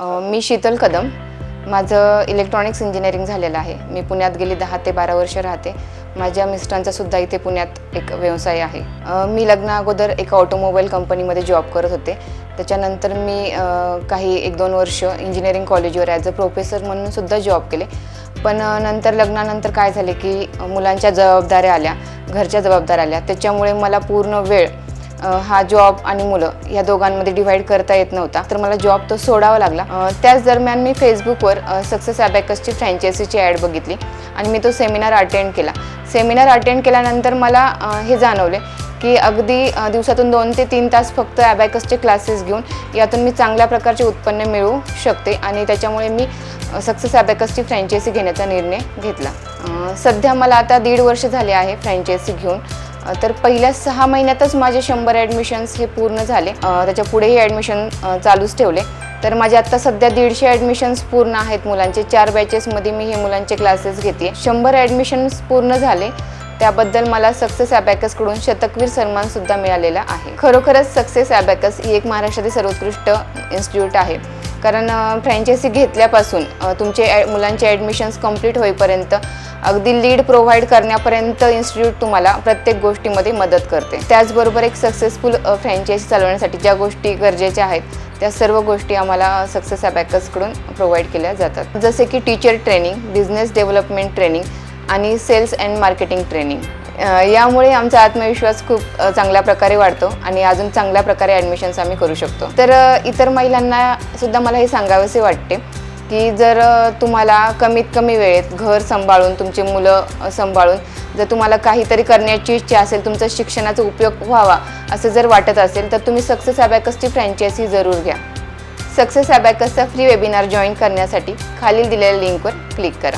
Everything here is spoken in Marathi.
मी शीतल कदम. माझं इलेक्ट्रॉनिक्स इंजिनिअरिंग झालेलं आहे. मी पुण्यात गेली दहा ते बारा वर्ष राहते. माझ्या मिस्टरांचा सुद्धा इथे पुण्यात एक व्यवसाय आहे. मी लग्ना अगोदर एका ऑटोमोबाईल कंपनीमध्ये जॉब करत होते. त्याच्यानंतर मी काही एक दोन वर्ष इंजिनिअरिंग कॉलेजवर ॲज अ प्रोफेसर म्हणून सुद्धा जॉब केले. पण नंतर लग्नानंतर काय झाले की मुलांच्या जबाबदाऱ्या आल्या घरच्या जबाबदाऱ्या आल्या. त्याच्यामुळे मला पूर्ण वेळ हा जॉब आणि मुलं या दोघांमध्ये डिव्हाइड करता येत नव्हता. तर मला जॉब तो सोडावा लागला. त्याच दरम्यान मी फेसबुकवर सक्सेस ॲबॅकसची फ्रँचायसीची ॲड बघितली आणि मी तो सेमिनार अटेंड केला. सेमिनार अटेंड केल्यानंतर मला हे जाणवले की अगदी दिवसातून दोन ते तीन तास फक्त ॲबॅकसचे क्लासेस घेऊन यातून मी चांगल्या प्रकारचे उत्पन्न मिळवू शकते आणि त्याच्यामुळे मी सक्सेस ॲबॅकसची फ्रँचायसी घेण्याचा निर्णय घेतला. सध्या मला आता दीड वर्ष झाले आहे फ्रँचायसी घेऊन. तर पहिल्या सहा महिन्यातच माझे शंभर ॲडमिशन्स हे पूर्ण झाले. त्याच्या पुढेही ॲडमिशन चालूच ठेवले. तर माझे आत्ता सध्या दीडशे ॲडमिशन्स पूर्ण आहेत मुलांचे. चार बॅचेसमध्ये मी हे मुलांचे क्लासेस घेते. शंभर ॲडमिशन्स पूर्ण झाले. त्याबद्दल मला सक्सेस ॲबॅकसकडून शतकवीर सन्मानसुद्धा मिळालेला आहे. खरोखरच सक्सेस ॲबॅकस ही एक महाराष्ट्रातील सर्वोत्कृष्ट इन्स्टिट्यूट आहे. कारण फ्रँचायसी घेतल्यापासून तुमचे ॲ मुलांचे ॲडमिशन्स कंप्लीट होईपर्यंत अगदी लीड प्रोव्हाइड करण्यापर्यंत इन्स्टिट्यूट तुम्हाला प्रत्येक गोष्टीमध्ये मदत करते. त्याचबरोबर एक सक्सेसफुल फ्रँचायसी चालवण्यासाठी ज्या गोष्टी गरजेच्या आहेत त्या सर्व गोष्टी आम्हाला सक्सेस ॲबॅकसकडून प्रोव्हाइड केल्या जातात. जसे की teacher training business development training आणि सेल्स अँड मार्केटिंग ट्रेनिंग यामुळे आमचा आत्मविश्वास खूप चांगल्या प्रकारे वाढतो आणि अजून चांगल्या प्रकारे ॲडमिशन्स आम्ही करू शकतो. तर इतर महिलांना सुद्धा मला हे सांगावेसे वाटते की जर तुम्हाला कमीत कमी वेळेत घर सांभाळून तुमची मुलं सांभाळून जर तुम्हाला काहीतरी करण्याची इच्छा असेल तुमचा शिक्षणाचा उपयोग व्हावा असं जर वाटत असेल तर तुम्ही सक्सेस ॲबॅकसची फ्रँचायसी जरूर घ्या. सक्सेस ॲबॅकसचा फ्री वेबिनार जॉईन करण्यासाठी खालील दिलेल्या लिंकवर क्लिक करा.